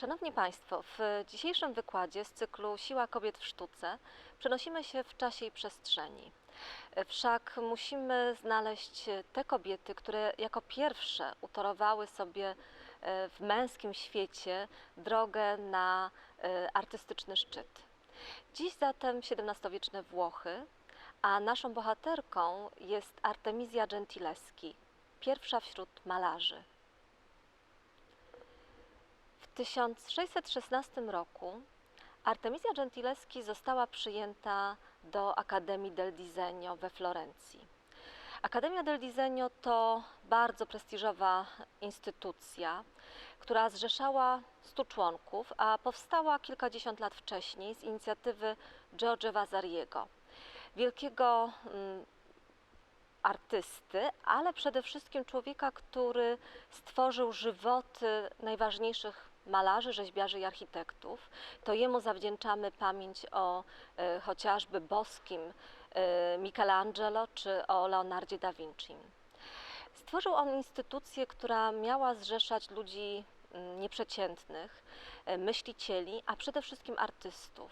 Szanowni Państwo, w dzisiejszym wykładzie z cyklu Siła kobiet w sztuce przenosimy się w czasie i przestrzeni. Wszak musimy znaleźć te kobiety, które jako pierwsze utorowały sobie e, w męskim świecie drogę na e, artystyczny szczyt. Dziś zatem XVII-wieczne Włochy, a naszą bohaterką jest Artemizja Gentileschi, pierwsza wśród malarzy. W 1616 roku Artemisia Gentileschi została przyjęta do Akademii del Disegno we Florencji. Akademia del Disegno to bardzo prestiżowa instytucja, która zrzeszała 100 członków, a powstała kilkadziesiąt lat wcześniej z inicjatywy Giorgio Vasariego, wielkiego mm, artysty, ale przede wszystkim człowieka, który stworzył żywoty najważniejszych malarzy, rzeźbiarzy i architektów. To jemu zawdzięczamy pamięć o e, chociażby boskim e, Michelangelo czy o Leonardzie da Vinci. Stworzył on instytucję, która miała zrzeszać ludzi nieprzeciętnych, e, myślicieli, a przede wszystkim artystów.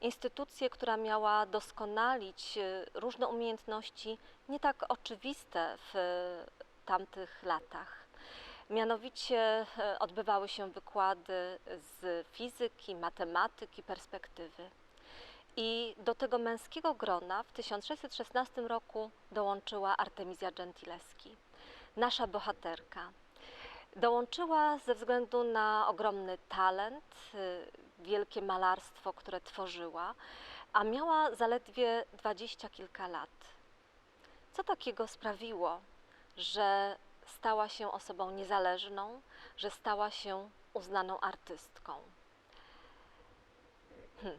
Instytucję, która miała doskonalić różne umiejętności nie tak oczywiste w tamtych latach. Mianowicie e, odbywały się wykłady z fizyki, matematyki, perspektywy. I do tego męskiego grona w 1616 roku dołączyła Artemisia Gentileschi, nasza bohaterka. Dołączyła ze względu na ogromny talent, y, wielkie malarstwo, które tworzyła, a miała zaledwie dwadzieścia kilka lat. Co takiego sprawiło, że stała się osobą niezależną, że stała się uznaną artystką? Hm.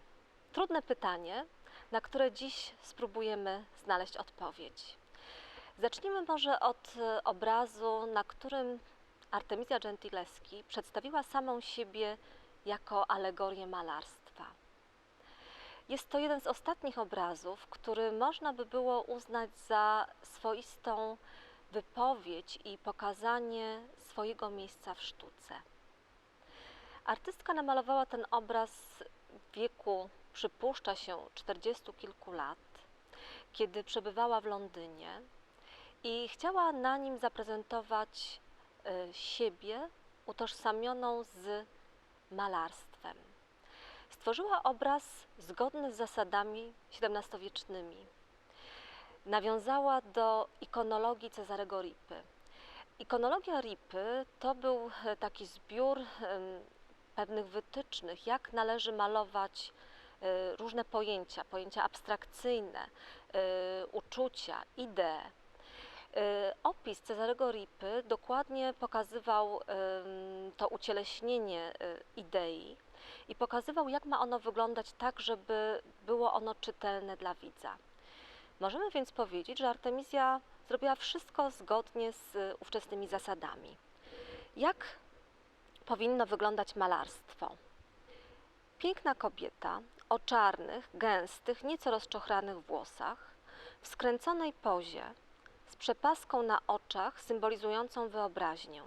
Trudne pytanie, na które dziś spróbujemy znaleźć odpowiedź. Zacznijmy może od e, obrazu, na którym Artemisia Gentileschi przedstawiła samą siebie jako alegorię malarstwa. Jest to jeden z ostatnich obrazów, który można by było uznać za swoistą wypowiedź i pokazanie swojego miejsca w sztuce. Artystka namalowała ten obraz w wieku, przypuszcza się, czterdziestu kilku lat, kiedy przebywała w Londynie i chciała na nim zaprezentować e, siebie utożsamioną z malarstwem. Stworzyła obraz zgodny z zasadami XVII-wiecznymi. Nawiązała do ikonologii Cezarego Ripy. Ikonologia Ripy to był e, taki zbiór pewnych wytycznych, jak należy malować e, różne pojęcia, pojęcia abstrakcyjne, e, uczucia, idee. Opis Cezarego Ripy dokładnie pokazywał to ucieleśnienie idei i pokazywał, jak ma ono wyglądać tak, żeby było ono czytelne dla widza. Możemy więc powiedzieć, że Artemizja zrobiła wszystko zgodnie z e, ówczesnymi zasadami. Jak powinno wyglądać malarstwo? Piękna kobieta o czarnych, gęstych, nieco rozczochranych włosach, w skręconej pozie, z przepaską na oczach symbolizującą wyobraźnię.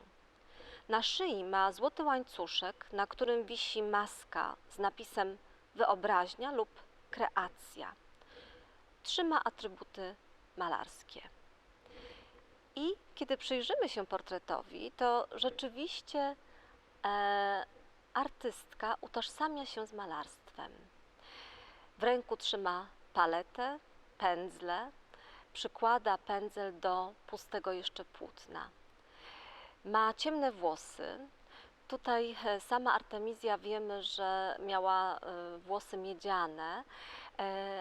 Na szyi ma złoty łańcuszek, na którym wisi maska z napisem wyobraźnia lub kreacja. Trzyma atrybuty malarskie. I kiedy przyjrzymy się portretowi, to rzeczywiście e, artystka utożsamia się z malarstwem. W ręku trzyma paletę, pędzle, przykłada pędzel do pustego jeszcze płótna. Ma ciemne włosy. Tutaj e, sama Artemizja wiemy, że miała e, włosy miedziane,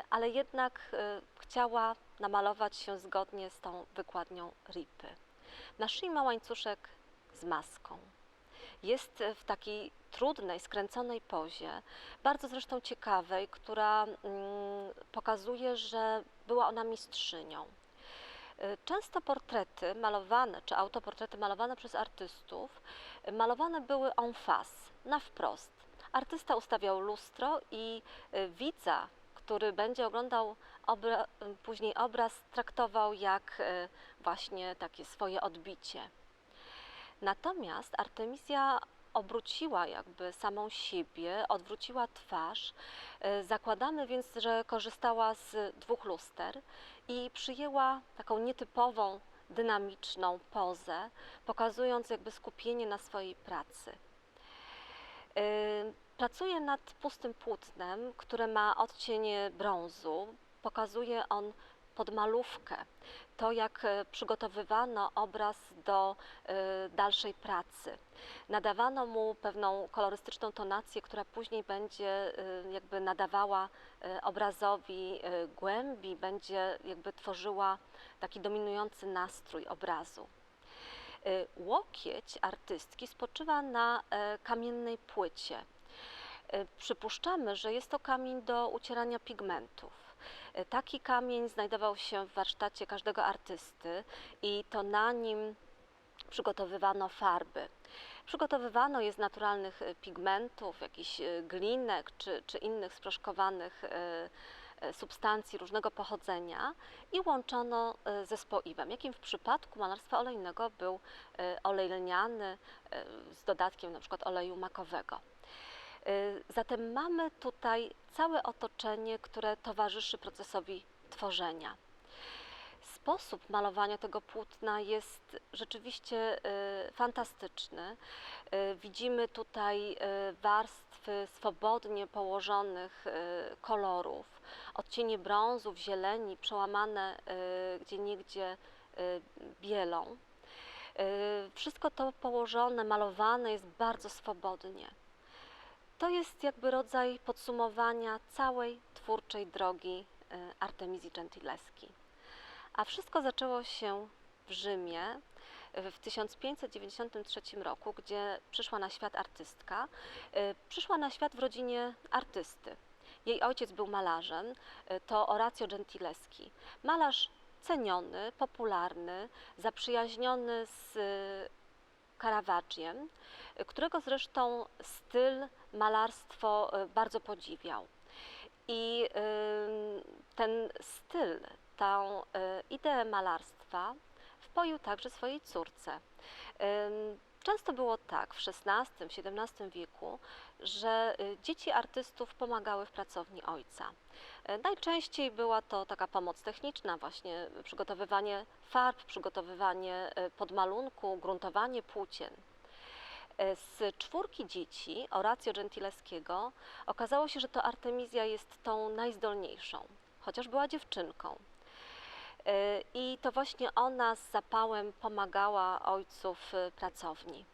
ale jednak e, chciała namalować się zgodnie z tą wykładnią Ripy. Na szyi ma łańcuszek z maską. Jest e, w takiej trudnej, skręconej pozie, bardzo zresztą ciekawej, która mm, pokazuje, że była ona mistrzynią. Y, Często portrety malowane, czy autoportrety malowane przez artystów, malowane były en face, na wprost. Artysta ustawiał lustro i widza, który będzie oglądał obra, później obraz, traktował jak y, właśnie takie swoje odbicie. Natomiast Artemisia obróciła jakby samą siebie, odwróciła twarz. E, Zakładamy więc, że korzystała z dwóch luster i przyjęła taką nietypową, dynamiczną pozę, pokazując jakby skupienie na swojej pracy. Pracuje nad pustym płótnem, które ma odcień brązu. Pokazuje on podmalówkę. To, jak e, przygotowywano obraz do e, dalszej pracy. Nadawano mu pewną kolorystyczną tonację, która później będzie e, jakby nadawała obrazowi głębi, będzie jakby tworzyła taki dominujący nastrój obrazu. Łokieć artystki spoczywa na kamiennej płycie. Y, Przypuszczamy, że jest to kamień do ucierania pigmentów. Y, Taki kamień znajdował się w warsztacie każdego artysty i to na nim przygotowywano farby. Przygotowywano je z naturalnych y, pigmentów, jakichś glinek czy, czy innych sproszkowanych substancji różnego pochodzenia i łączono ze spoiwem, jakim w przypadku malarstwa olejnego był olej lniany z dodatkiem przykład oleju makowego. Y, Zatem mamy tutaj całe otoczenie, które towarzyszy procesowi tworzenia. Sposób malowania tego płótna jest rzeczywiście y, fantastyczny. Y, Widzimy tutaj warstwy swobodnie położonych kolorów, odcienie brązów, zieleni, przełamane gdzieniegdzie y, bielą. Wszystko to położone, malowane jest bardzo swobodnie. To jest jakby rodzaj podsumowania całej twórczej drogi y, Artemizji Gentileski. A wszystko zaczęło się w Rzymie y, w 1593 roku, gdzie przyszła na świat artystka. Y, Przyszła na świat w rodzinie artysty. Jej ojciec był malarzem, to Orazio Gentileski. Malarz ceniony, popularny, zaprzyjaźniony z Caravagiem, y, którego zresztą styl, malarstwo y, bardzo podziwiał. I ym, ten styl, tę y, ideę malarstwa wpoił także swojej córce. Często było tak w XVI-XVII wieku, że dzieci artystów pomagały w pracowni ojca. Y, Najczęściej była to taka pomoc techniczna, właśnie przygotowywanie farb, przygotowywanie y, podmalunku, gruntowanie płócien. E, Z czwórki dzieci Orazio Gentileskiego okazało się, że to Artemizja jest tą najzdolniejszą, chociaż była dziewczynką. E, I to właśnie ona z zapałem pomagała ojcu w e, pracowni.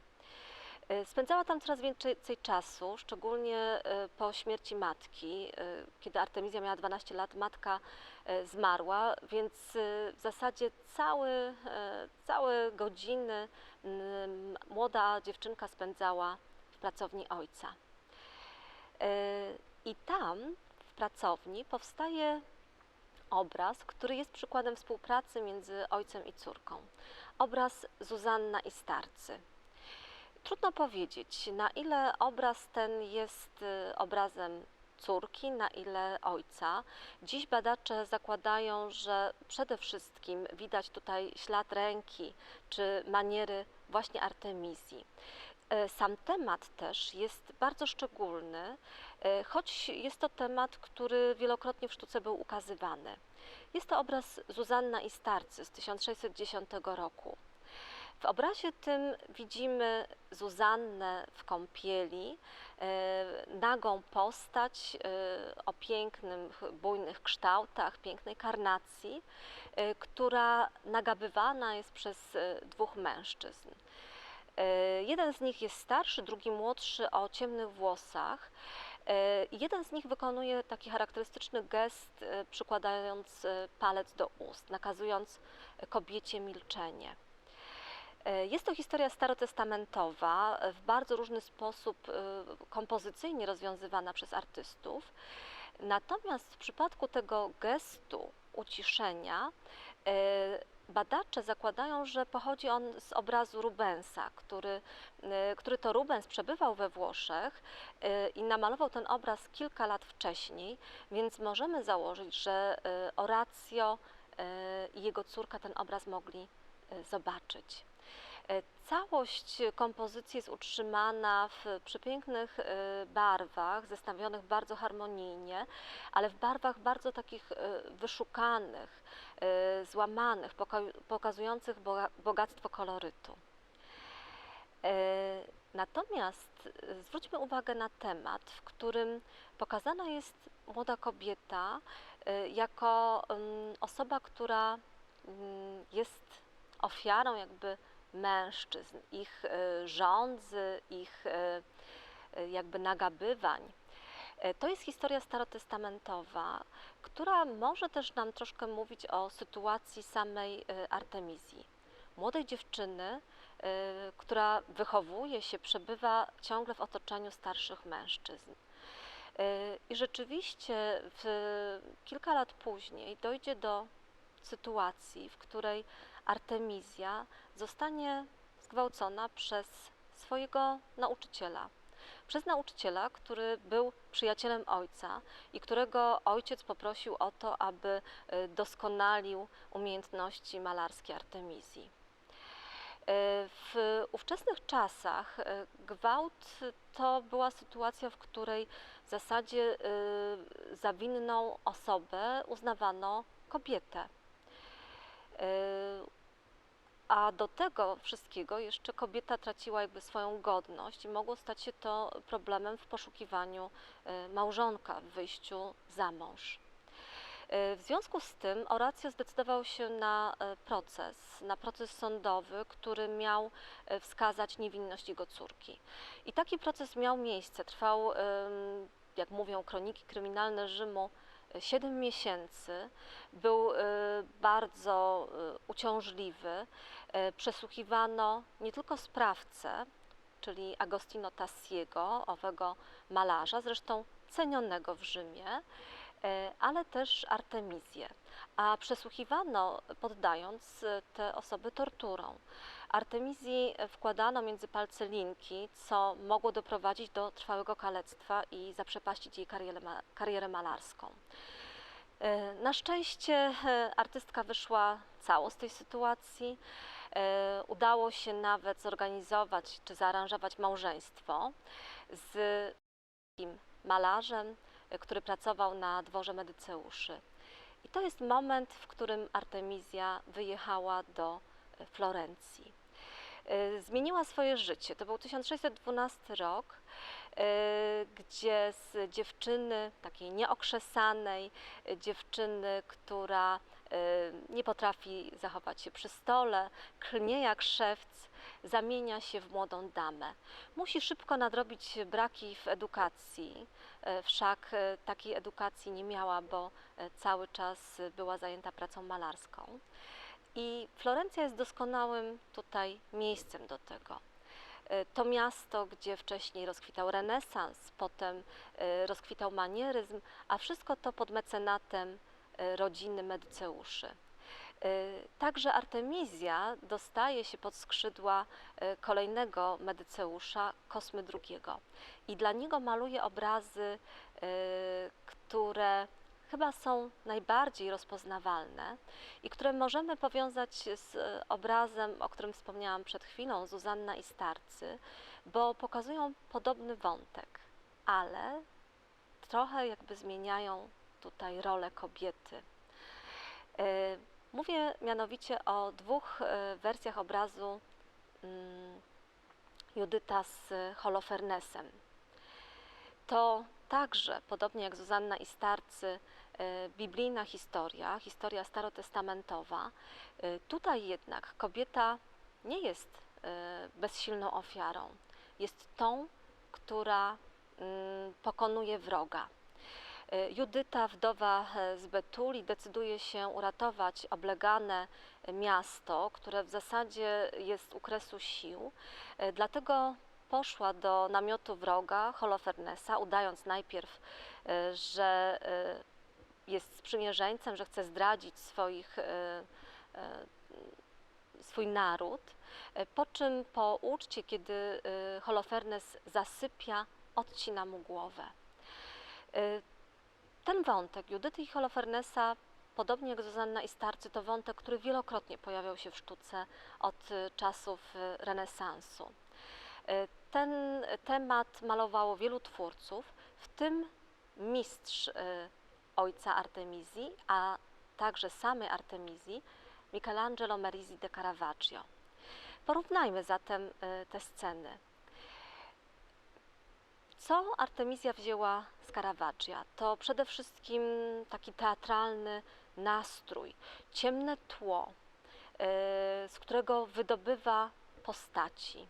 E, Spędzała tam coraz więcej czasu, szczególnie e, po śmierci matki. E, Kiedy Artemizja miała 12 lat, matka zmarła, więc w zasadzie całe, całe godziny młoda dziewczynka spędzała w pracowni ojca. I tam, w pracowni, powstaje obraz, który jest przykładem współpracy między ojcem i córką. Obraz Zuzanna i starcy. Trudno powiedzieć, na ile obraz ten jest y, obrazem córki, na ile ojca. Dziś badacze zakładają, że przede wszystkim widać tutaj ślad ręki czy maniery właśnie Artemizji. E, Sam temat też jest bardzo szczególny, e, choć jest to temat, który wielokrotnie w sztuce był ukazywany. Jest to obraz Zuzanna i starcy z 1610 roku. W obrazie tym widzimy Zuzannę w kąpieli, e, nagą postać e, o pięknych, bujnych kształtach, pięknej karnacji, e, która nagabywana jest przez dwóch mężczyzn. Jeden z nich jest starszy, drugi młodszy, o ciemnych włosach. Jeden z nich wykonuje taki charakterystyczny gest, przykładając palec do ust, nakazując kobiecie milczenie. E, Jest to historia starotestamentowa, e, w bardzo różny sposób e, kompozycyjnie rozwiązywana przez artystów. Natomiast w przypadku tego gestu uciszenia, badacze zakładają, że pochodzi on z obrazu Rubensa, który, który to Rubens przebywał we Włoszech i namalował ten obraz kilka lat wcześniej, więc możemy założyć, że Orazio e, i jego córka ten obraz mogli zobaczyć. E, Całość kompozycji jest utrzymana w przepięknych e, barwach, zestawionych bardzo harmonijnie, ale w barwach bardzo takich e, wyszukanych, złamanych, poka- pokazujących boga- bogactwo kolorytu. Natomiast zwróćmy uwagę na temat, w którym pokazana jest młoda kobieta jako mm, osoba, która mm, jest ofiarą jakby mężczyzn, ich e, żądzy, ich e, e, jakby nagabywań. To jest historia starotestamentowa, która może też nam troszkę mówić o sytuacji samej Artemizji. Młodej dziewczyny, która wychowuje się, przebywa ciągle w otoczeniu starszych mężczyzn. I rzeczywiście w, kilka lat później dojdzie do sytuacji, w której Artemizja zostanie zgwałcona przez swojego nauczyciela. Przez nauczyciela, który był przyjacielem ojca i którego ojciec poprosił o to, aby e, doskonalił umiejętności malarskie Artemizji. E, W ówczesnych czasach e, gwałt to była sytuacja, w której w zasadzie za winną osobę uznawano kobietę. A do tego wszystkiego jeszcze kobieta traciła jakby swoją godność i mogło stać się to problemem w poszukiwaniu e, małżonka, w wyjściu za mąż. E, W związku z tym Horacio zdecydował się na e, proces, na proces sądowy, który miał wskazać niewinność jego córki. I taki proces miał miejsce, trwał, jak mówią kroniki kryminalne Rzymu, 7 miesięcy. Był e, bardzo e, uciążliwy. E, Przesłuchiwano nie tylko sprawcę, czyli Agostino Tassiego, owego malarza, zresztą cenionego w Rzymie, ale też Artemizję. A przesłuchiwano poddając te osoby torturom. Artemizji wkładano między palce linki, co mogło doprowadzić do trwałego kalectwa i zaprzepaścić jej karierę, karierę malarską. E, Na szczęście e, artystka wyszła cało z tej sytuacji. E, Udało się nawet zorganizować czy zaaranżować małżeństwo z malarzem, e, który pracował na dworze Medyceuszy. I to jest moment, w którym Artemizja wyjechała do e, Florencji. E, Zmieniła swoje życie. To był 1612 rok, e, gdzie z dziewczyny takiej nieokrzesanej, e, dziewczyny, która nie potrafi zachować się przy stole, klnie jak szewc, zamienia się w młodą damę. Musi szybko nadrobić braki w edukacji, wszak takiej edukacji nie miała, bo cały czas była zajęta pracą malarską. I Florencja jest doskonałym tutaj miejscem do tego. E, To miasto, gdzie wcześniej rozkwitał renesans, potem e, rozkwitał manieryzm, a wszystko to pod mecenatem e, rodziny Medyceuszy. Także Artemizja dostaje się pod skrzydła kolejnego Medyceusza, Kosmy II. I dla niego maluje obrazy, które chyba są najbardziej rozpoznawalne i które możemy powiązać z e, obrazem, o którym wspomniałam przed chwilą, Zuzanna i Starcy, bo pokazują podobny wątek, ale trochę jakby zmieniają tutaj rolę kobiety. E, Mówię mianowicie o dwóch e, wersjach obrazu mm, Judyta z Holofernesem. To także, podobnie jak Zuzanna i Starcy, biblijna historia, historia starotestamentowa. E, Tutaj jednak kobieta nie jest e, bezsilną ofiarą. Jest tą, która mm, pokonuje wroga. Judyta, wdowa e, z Betuli, decyduje się uratować oblegane miasto, które w zasadzie jest u kresu sił. E, Dlatego poszła do namiotu wroga, Holofernesa, udając najpierw, e, że jest sprzymierzeńcem, że chce zdradzić swoich, e, e, swój naród. E, Po czym po uczcie, kiedy Holofernes zasypia, odcina mu głowę. Ten wątek Judyty i Holofernesa podobnie jak Zuzanna i Starcy, to wątek, który wielokrotnie pojawiał się w sztuce od czasów renesansu. Ten temat malowało wielu twórców, w tym mistrz ojca Artemizji, a także samej Artemizji, Michelangelo Merisi de Caravaggio. Porównajmy zatem y, te sceny. Co Artemizja wzięła z Caravaggia? To przede wszystkim taki teatralny nastrój, ciemne tło, y, z którego wydobywa postaci.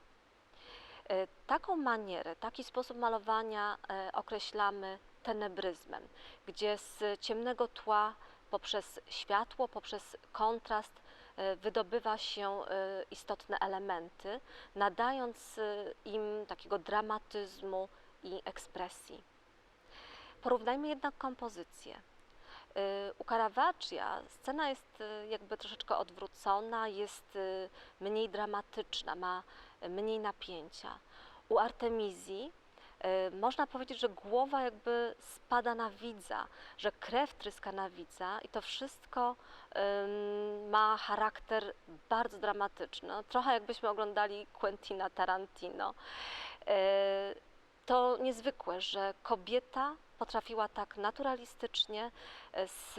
Y, Taką manierę, taki sposób malowania określamy tenebryzmem, gdzie z ciemnego tła poprzez światło, poprzez kontrast y, wydobywa się y, istotne elementy, nadając y, im takiego dramatyzmu i ekspresji. Porównajmy jednak kompozycję. U Caravaggia scena jest jakby troszeczkę odwrócona, jest mniej dramatyczna, ma mniej napięcia. U Artemizji można powiedzieć, że głowa jakby spada na widza, że krew tryska na widza i to wszystko ma charakter bardzo dramatyczny. Trochę jakbyśmy oglądali Quentina Tarantino. Y, To niezwykłe, że kobieta potrafiła tak naturalistycznie, e, z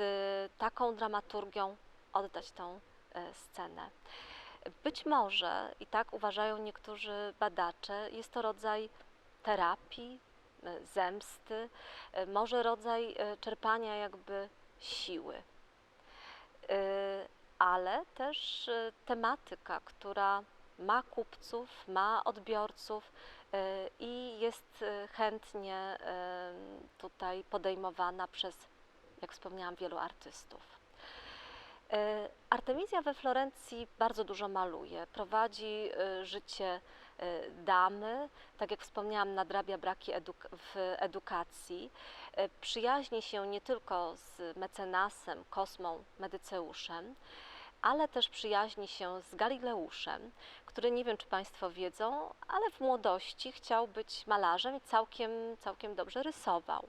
taką dramaturgią oddać tą e, scenę. Być może, i tak uważają niektórzy badacze, jest to rodzaj terapii, e, zemsty, e, może rodzaj e, czerpania jakby siły. Ale też tematyka, która ma kupców, ma odbiorców i jest chętnie tutaj podejmowana przez, jak wspomniałam, wielu artystów. Artemizja we Florencji bardzo dużo maluje. Prowadzi życie damy, tak jak wspomniałam, nadrabia braki eduk- w edukacji. E, Przyjaźni się nie tylko z mecenasem Kosmą Medyceuszem, ale też przyjaźni się z Galileuszem, który nie wiem, czy Państwo wiedzą, ale w młodości chciał być malarzem i całkiem, całkiem dobrze rysował.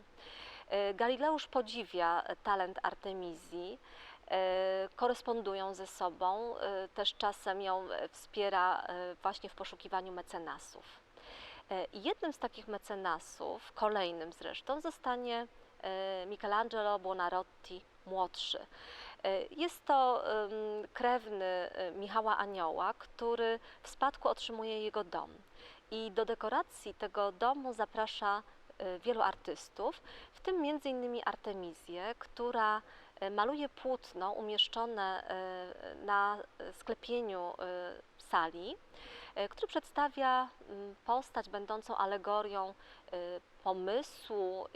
E, Galileusz podziwia e, talent Artemizji, e, korespondują ze sobą, e, też czasem ją e, wspiera e, właśnie w poszukiwaniu mecenasów. E, Jednym z takich mecenasów, kolejnym zresztą, zostanie e, Michelangelo Buonarroti młodszy. E, Jest to krewny e, Michała Anioła, który w spadku otrzymuje jego dom. I do dekoracji tego domu zaprasza e, wielu artystów, w tym m.in. Artemizję, która e, maluje płótno umieszczone e, na sklepieniu e, sali, e, który przedstawia mm, postać będącą alegorią e, pomysłu, e,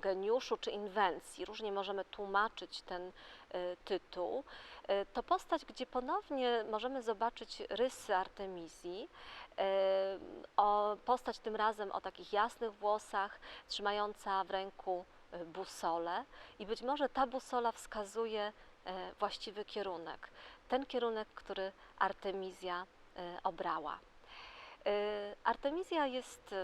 geniuszu czy inwencji. Różnie możemy tłumaczyć ten e, tytuł. E, To postać, gdzie ponownie możemy zobaczyć rysy Artemizji, e, o, postać tym razem o takich jasnych włosach, trzymająca w ręku e, busolę i być może ta busola wskazuje e, właściwy kierunek, ten kierunek, który Artemizja e, obrała. E, Artemizja jest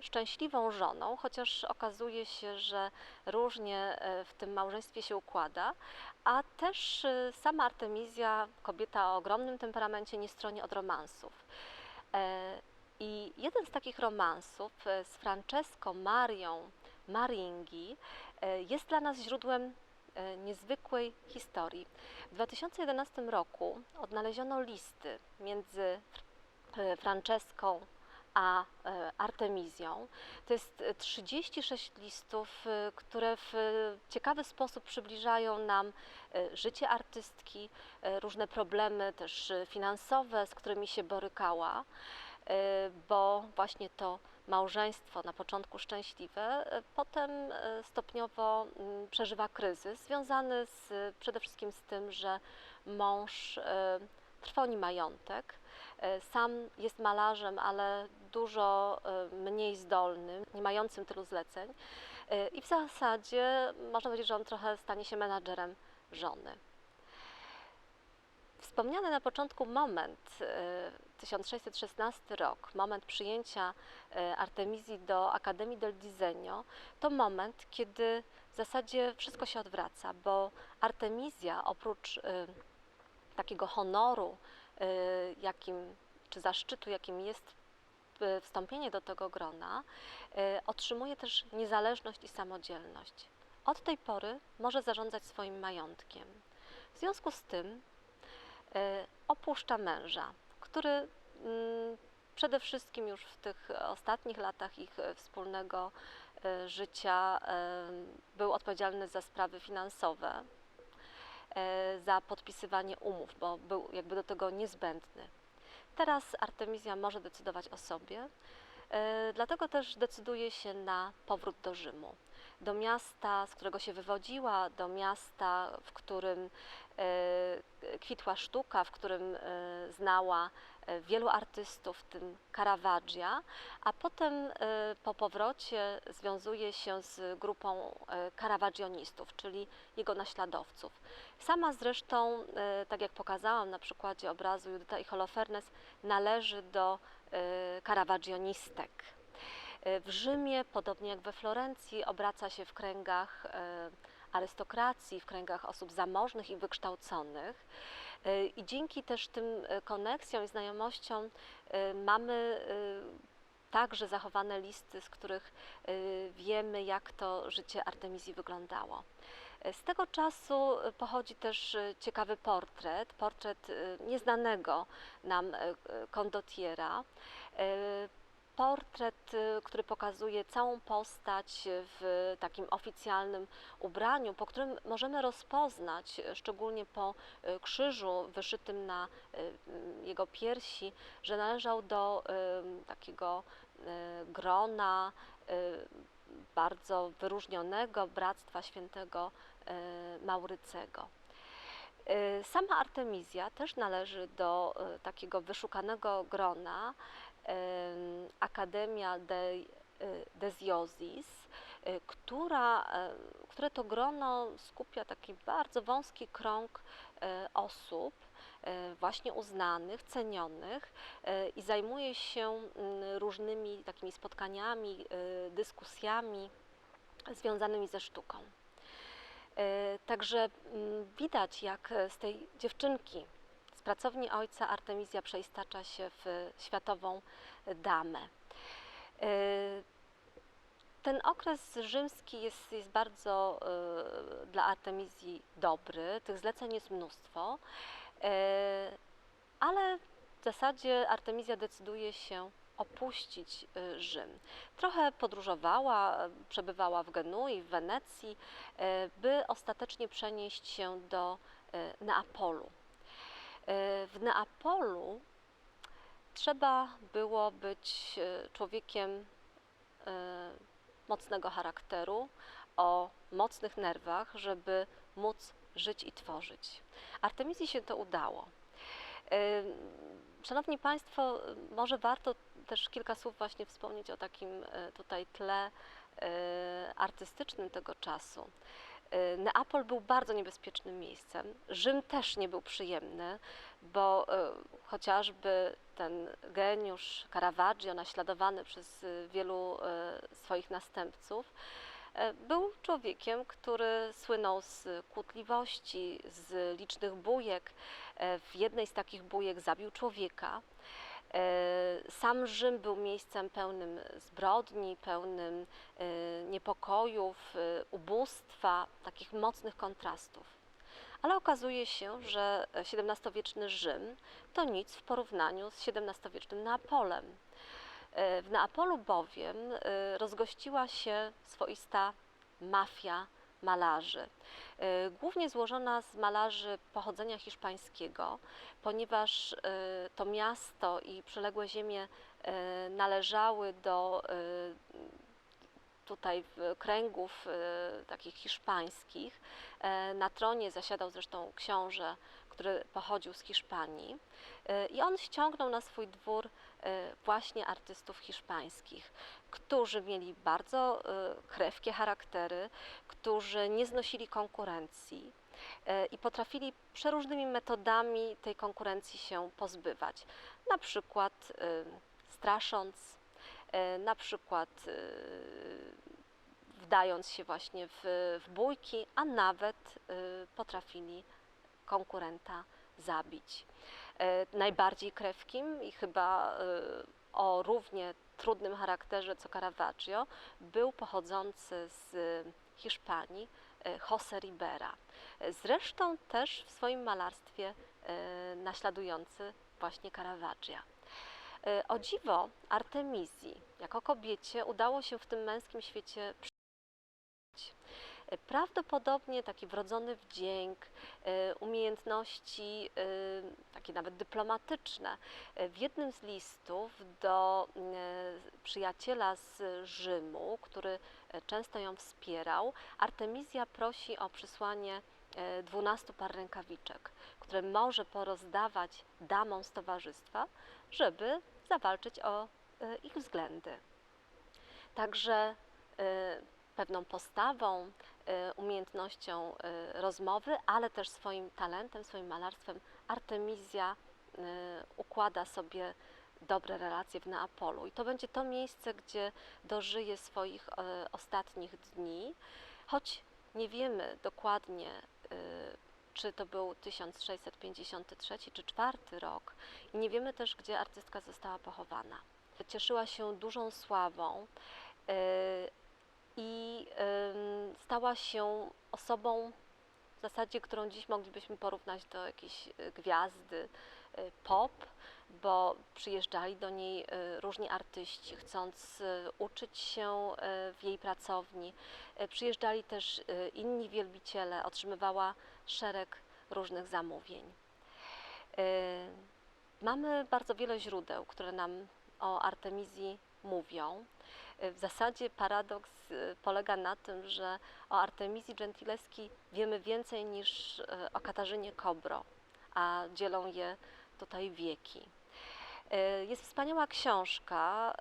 szczęśliwą żoną, chociaż okazuje się, że różnie w tym małżeństwie się układa, a też sama Artemizja, kobieta o ogromnym temperamencie, nie stroni od romansów. I jeden z takich romansów z Francesco Marią Maringhi e, jest dla nas źródłem e, niezwykłej historii. W 2011 roku odnaleziono listy między e, Franceską a Artemizją. To jest e, 36 listów, które w ciekawy sposób przybliżają nam życie artystki, różne problemy też finansowe, z którymi się borykała, bo właśnie to małżeństwo na początku szczęśliwe, e, potem e, stopniowo mm, przeżywa kryzys związany z, przede wszystkim z tym, że mąż e, trwoni majątek. Sam jest malarzem, ale dużo mniej zdolnym, nie mającym tylu zleceń. I w zasadzie można powiedzieć, że on trochę stanie się menadżerem żony. Wspomniany na początku moment, e, 1616 rok, moment przyjęcia e, Artemizji do Akademii del Disegno, to moment, kiedy zasadzie wszystko się odwraca, bo Artemizja oprócz y, takiego honoru, y, jakim, czy zaszczytu, jakim jest y, wstąpienie do tego grona, y, otrzymuje też niezależność i samodzielność. Od tej pory może zarządzać swoim majątkiem. W związku z tym y, opuszcza męża, który mm, przede wszystkim już w tych ostatnich latach ich wspólnego e, życia e, był odpowiedzialny za sprawy finansowe, za podpisywanie umów, bo był jakby do tego niezbędny. Teraz Artemizja może decydować o sobie, dlatego też decyduje się na powrót do Rzymu, do miasta, z którego się wywodziła, do miasta, w którym e, kwitła sztuka, w którym e, znała e, wielu artystów, w tym Caravaggia, a potem po powrocie związuje się z grupą caravagionistów, czyli jego naśladowców. Sama zresztą, tak jak pokazałam na przykładzie obrazu Judyta i Holofernes, należy do caravagionistek. E, W Rzymie, podobnie jak we Florencji, obraca się w kręgach e, arystokracji, w kręgach osób zamożnych i wykształconych. E, I dzięki też tym koneksjom i znajomościom mamy także zachowane listy, z których wiemy, jak to życie Artemizji wyglądało. Z tego czasu pochodzi też ciekawy portret, portret nieznanego nam kondottiera. E, Portret, e, który pokazuje całą postać w takim oficjalnym ubraniu, po którym możemy rozpoznać, e, szczególnie po e, krzyżu wyszytym na jego piersi, że należał do takiego grona bardzo wyróżnionego Bractwa Świętego Maurycego. Sama Artemizja też należy do takiego wyszukanego grona em, Academia de, des Iosis, e, która, które to grono skupia taki bardzo wąski krąg e, osób, właśnie uznanych, cenionych i zajmuje się mm, różnymi takimi spotkaniami, dyskusjami związanymi ze sztuką. Także mm, widać, jak z tej dziewczynki, pracowni ojca Artemizja przeistacza się w światową damę. E, Ten okres rzymski jest, jest bardzo e, dla Artemizji dobry, tych zleceń jest mnóstwo, e, ale w zasadzie Artemizja decyduje się opuścić Rzym. Trochę podróżowała, przebywała w Genui, w Wenecji, by ostatecznie przenieść się do Neapolu. E, W Neapolu trzeba było być e, człowiekiem e, mocnego charakteru, o mocnych nerwach, żeby móc żyć i tworzyć. Artemizji się to udało. Szanowni Państwo, może warto też kilka słów właśnie wspomnieć o takim tutaj tle artystycznym tego czasu. E, Neapol był bardzo niebezpiecznym miejscem. Rzym też nie był przyjemny, bo e, chociażby ten geniusz Caravaggio, naśladowany przez e, wielu swoich następców, był człowiekiem, który słynął z kłótliwości, z licznych bujek. W jednej z takich bujek zabił człowieka. E, Sam Rzym był miejscem pełnym zbrodni, pełnym e, niepokojów, e, ubóstwa, takich mocnych kontrastów. Ale okazuje się, że XVII-wieczny Rzym to nic w porównaniu z XVII-wiecznym Neapolem. W Neapolu bowiem rozgościła się swoista mafia malarzy. E, Głównie złożona z malarzy pochodzenia hiszpańskiego, ponieważ e, to miasto i przyległe ziemie e, należały do tutaj kręgów takich hiszpańskich. Na tronie zasiadał zresztą książę, który pochodził z Hiszpanii i on ściągnął na swój dwór właśnie artystów hiszpańskich, którzy mieli bardzo e, krewkie charaktery, którzy nie znosili konkurencji e, i potrafili przeróżnymi metodami tej konkurencji się pozbywać. Na przykład strasząc, na przykład wdając się właśnie w, w bójki, a nawet y, potrafili konkurenta zabić. E, Najbardziej krewkim i chyba y, o równie trudnym charakterze co Caravaggio był pochodzący z Hiszpanii e, José Ribera. E, Zresztą też w swoim malarstwie e, naśladujący właśnie Caravaggia. E, O dziwo Artemizji jako kobiecie udało się w tym męskim świecie. E, Prawdopodobnie taki wrodzony wdzięk, e, umiejętności e, takie nawet dyplomatyczne. E, W jednym z listów do przyjaciela z Rzymu, który często ją wspierał, Artemizja prosi o przysłanie e, 12 par rękawiczek, które może porozdawać damom z towarzystwa, żeby zawalczyć o ich względy. Także pewną postawą, umiejętnością e, rozmowy, ale też swoim talentem, swoim malarstwem Artemizja e, układa sobie dobre relacje w Neapolu. I to będzie to miejsce, gdzie dożyje swoich ostatnich dni, choć nie wiemy dokładnie, czy to był 1653 czy 4 rok i nie wiemy też, gdzie artystka została pochowana. Cieszyła się dużą sławą i stała się osobą w zasadzie, którą dziś moglibyśmy porównać do jakiejś e, gwiazdy e, pop, bo przyjeżdżali do niej e, różni artyści, chcąc uczyć się w jej pracowni. Przyjeżdżali też inni wielbiciele, otrzymywała szereg różnych zamówień. Mamy bardzo wiele źródeł, które nam o Artemizji mówią. W zasadzie paradoks e, polega na tym, że o Artemizji Gentileschi wiemy więcej niż e, o Katarzynie Kobro, a dzielą je tutaj wieki. E, Jest wspaniała książka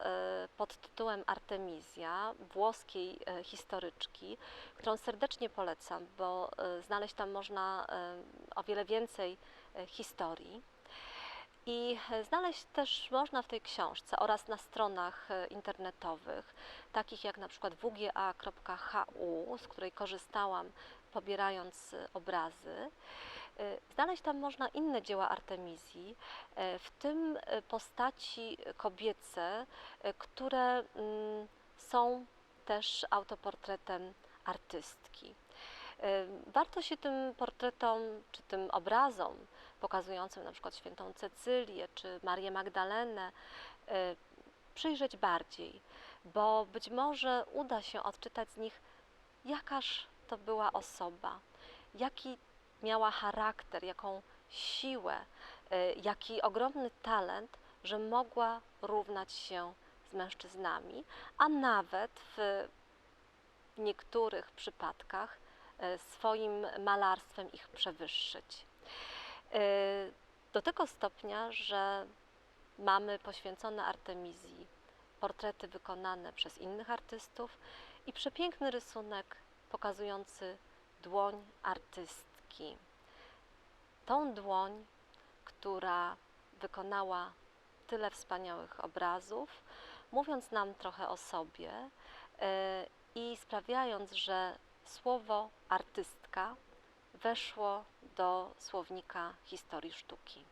pod tytułem Artemizja włoskiej historyczki, którą serdecznie polecam, bo znaleźć tam można o wiele więcej historii. I znaleźć też można w tej książce oraz na stronach e, internetowych, takich jak na przykład wga.hu, z której korzystałam pobierając e, obrazy. E, Znaleźć tam można inne dzieła Artemizji, w tym postaci kobiece, które mm, są też autoportretem artystki. Warto się tym portretom czy tym obrazom pokazującym na przykład świętą Cecylię czy Marię Magdalenę e, przyjrzeć bardziej, bo być może uda się odczytać z nich, jakaż to była osoba, jaki miała charakter, jaką siłę, e, jaki ogromny talent, że mogła równać się z mężczyznami, a nawet w niektórych przypadkach e, swoim malarstwem ich przewyższyć. E, Do tego stopnia, że mamy poświęcone Artemizji portrety wykonane przez innych artystów i przepiękny rysunek pokazujący dłoń artystki. Tą dłoń, która wykonała tyle wspaniałych obrazów, mówiąc nam trochę o sobie e, i sprawiając, że słowo artystka weszło do słownika historii sztuki.